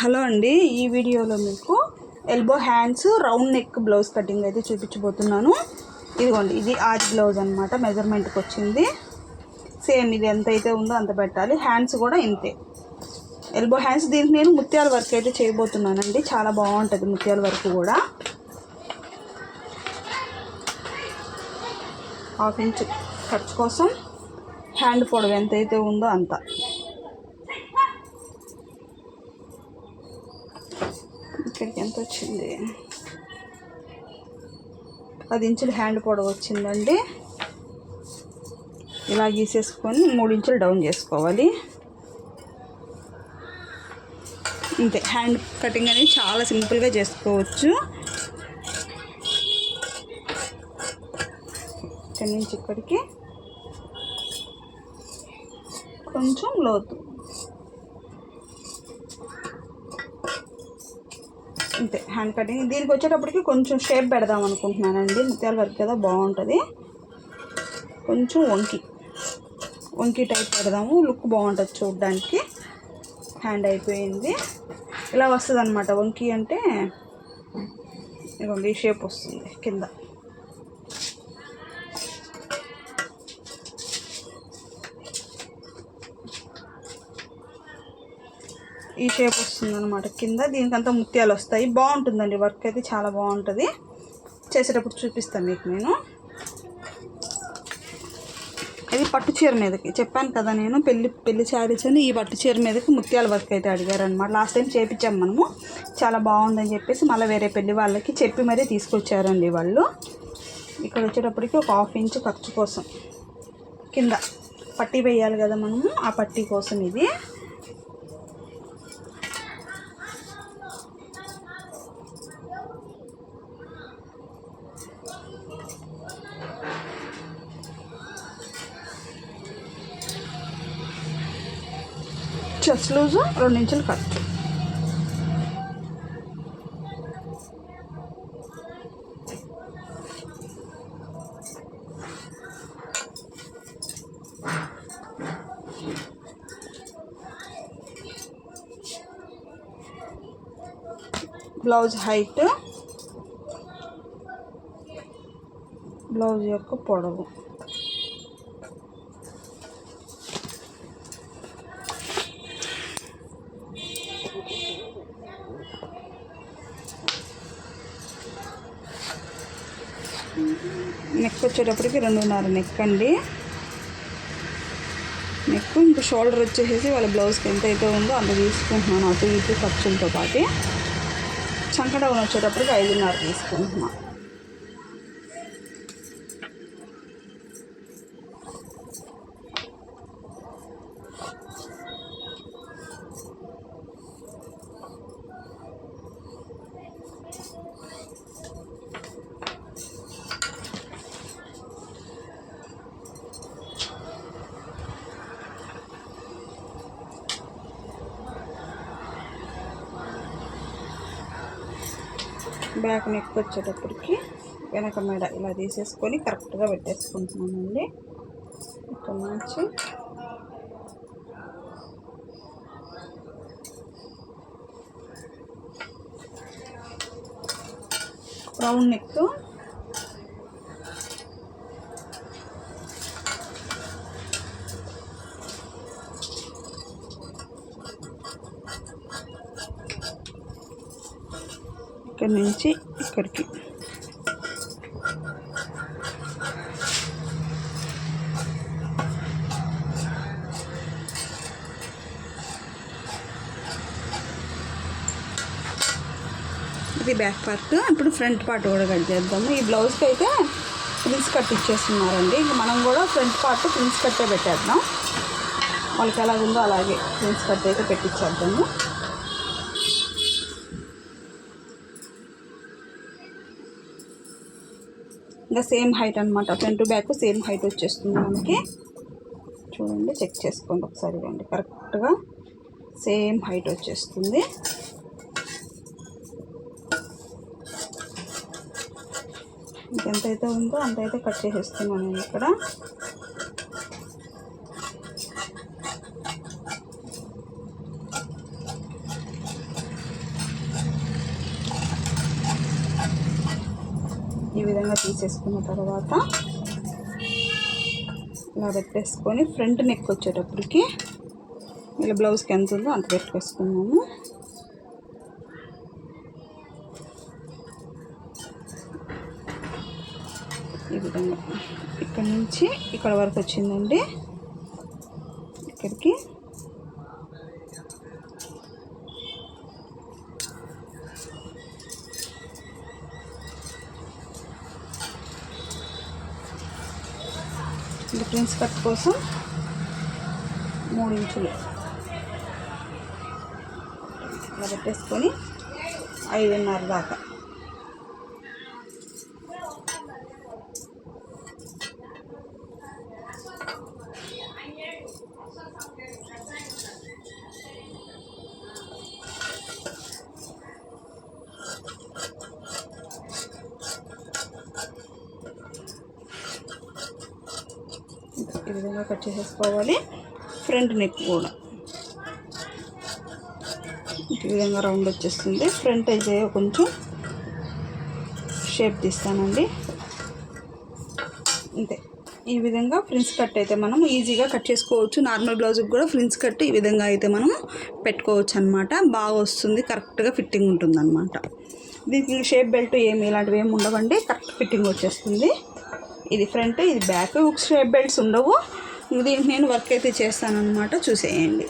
Hello అండి ఈ వీడియోలో మీకు elbow hands round neck blouse cutting అయితే చూపించబోతున్నాను. ఇదిగోండి ఇది ఆర్ట్ బ్లౌజ్ అనమాట మెజర్మెంట్కి వచ్చింది. సేమ్ ఇది ఎంత అయితే ఉందో అంత పెట్టాలి. హ్యాండ్స్ కూడా ఇంతే. ఎల్బో హ్యాండ్స్ దీనికి నేను ముత్యాల వర్క్ అయితే చేయబోతున్నానండి. చాలా బాగుంటుంది ముత్యాల వర్క్ కూడా. హాఫ్ ఇంచ్ ఖర్చు కోసం హ్యాండ్ పొడవు ఎంత అయితే ఉందో అంత ఇక్కడికి ఎంత వచ్చింది పది ఇంచులు హ్యాండ్ పొడవు వచ్చిందండి. ఇలా గీసేసుకొని మూడు ఇంచులు డౌన్ చేసుకోవాలి. అంతే హ్యాండ్ కటింగ్ అనేది చాలా సింపుల్గా చేసుకోవచ్చు. ఇక్కడి నుంచి ఇక్కడికి కొంచెం లోతు అంతే హ్యాండ్ కటింగ్ దీనికి వచ్చేటప్పటికి కొంచెం షేప్ పెడదాం అనుకుంటున్నానండి. ముత్యాల వర్క్ కదా బాగుంటుంది. కొంచెం వంకి వంకి టైప్ పెడదాము. లుక్ బాగుంటుంది చూడడానికి. హ్యాండ్ అయిపోయింది. ఇలా వస్తుంది అనమాట వంకి అంటే ఇదిగోండి షేప్ వస్తుంది కింద. ఈ షేప్ వస్తుంది అనమాట కింద దీనికంతా ముత్యాలు వస్తాయి. బాగుంటుందండి వర్క్ అయితే చాలా బాగుంటుంది. చేసేటప్పుడు చూపిస్తాను మీకు నేను. ఇది పట్టు చీర మీదకి. చెప్పాను కదా నేను పెళ్ళి పెళ్ళి శారీస్ అని ఈ పట్టు చీర మీదకి ముత్యాల వర్క్ అయితే అడిగారనమాట లాస్ట్ టైం చేపించాం మనము. చాలా బాగుందని చెప్పేసి మళ్ళీ వేరే పెళ్ళి వాళ్ళకి చెప్పి మరీ తీసుకొచ్చారండి వాళ్ళు. ఇక్కడ వచ్చేటప్పటికి ఒక హాఫ్ ఇంచ్ ఖర్చు కోసం. కింద. పట్టీ వేయాలి కదా మనము ఆ పట్టీ కోసం ఇది. చెస్ట్ లూజు రెండు ఇంచులు కట్. బ్లౌజ్ హైట్ బ్లౌజ్ యొక్క పొడవు. నెక్ వచ్చేటప్పటికి రెండున్నర నెక్ అండి. నెక్ ఇంకా షోల్డర్ వచ్చేసేసి వాళ్ళ బ్లౌజ్కి ఎంత అయితే ఉందో అంత తీసుకుంటున్నాను అటు ఇటు ఖర్చులతో పాటు. చంక వచ్చేటప్పటికి ఐదున్నర తీసుకుంటున్నాను బ్యాక్ నెక్ వచ్చేటప్పటికి వెనక మెడ ఇలా తీసేసుకొని కరెక్ట్గా పెట్టేసుకుంటున్నానండి. ఇక్కడ నుంచి రౌండ్ నెక్ ఇక్కడ నుంచి ఇక్కడికి. ఇది బ్యాక్ పార్ట్. ఇప్పుడు ఫ్రంట్ పార్ట్ కూడా కట్ చేద్దాము. ఈ బ్లౌజ్కి అయితే ప్రిన్స్ కట్ ఇచ్చేస్తున్నారండి ఇంక మనం కూడా ఫ్రంట్ పార్ట్ ప్రిన్స్ కట్టే పెట్టేద్దాం వాళ్ళకి ఎలా ఉందో అలాగే ప్రిన్స్ కట్ అయితే పెట్టించేద్దాము ఇంకా సేమ్ హైట్ అనమాట ఫ్రంట్ బ్యాక్ సేమ్ హైట్ వచ్చేస్తుంది మనకి. చూడండి చెక్ చేసుకోండి ఒకసారి రండి. కరెక్ట్గా సేమ్ హైట్ వచ్చేస్తుంది. ఇంకెంతైతే ఉందో అంతైతే కట్ చేసేస్తున్నాను ఇక్కడ. ఈ విధంగా తీసేసుకున్న తర్వాత ఇలా పెట్టేసుకొని ఫ్రంట్ నెక్ వచ్చేటప్పటికి ఇలా బ్లౌజ్కి ఎంత ఉందో అంత పెట్టుకేసుకున్నాము ఈ విధంగా. ఇక్కడ నుంచి ఇక్కడ వరకు వచ్చిందండి. ఇక్కడికి ప్రిన్స్ కట్ కోసం మూడు ఇంచులు ఇలా పెట్టేసుకొని ఐదున్నర దాకా. ఈ విధంగా కట్ చేసేసుకోవాలి. ఫ్రంట్ నెక్ కూడా. ఈ విధంగా రౌండ్ వచ్చేస్తుంది. ఫ్రంట్ అయితే కొంచెం షేప్ తీస్తానండి. అంతే. ఈ విధంగా ఫ్రిన్స్ కట్ అయితే మనం ఈజీగా కట్ చేసుకోవచ్చు. నార్మల్ బ్లౌజ్కి కూడా ఫ్రిన్స్ కట్ ఈ విధంగా అయితే మనం పెట్టుకోవచ్చు అనమాట బాగా వస్తుంది. కరెక్ట్గా ఫిట్టింగ్ ఉంటుంది అనమాట దీనికి షేప్ బెల్ట్ ఏమి ఇలాంటివి ఏమి ఉండవండి. కరెక్ట్ ఫిట్టింగ్ వచ్చేస్తుంది. ఇది ఫ్రంట్ ఇది బ్యాక్. షేప్ బెల్ట్స్ ఉండవు. దీనికి నేను వర్క్ అయితే చేస్తాను అనమాట చూసేయండి.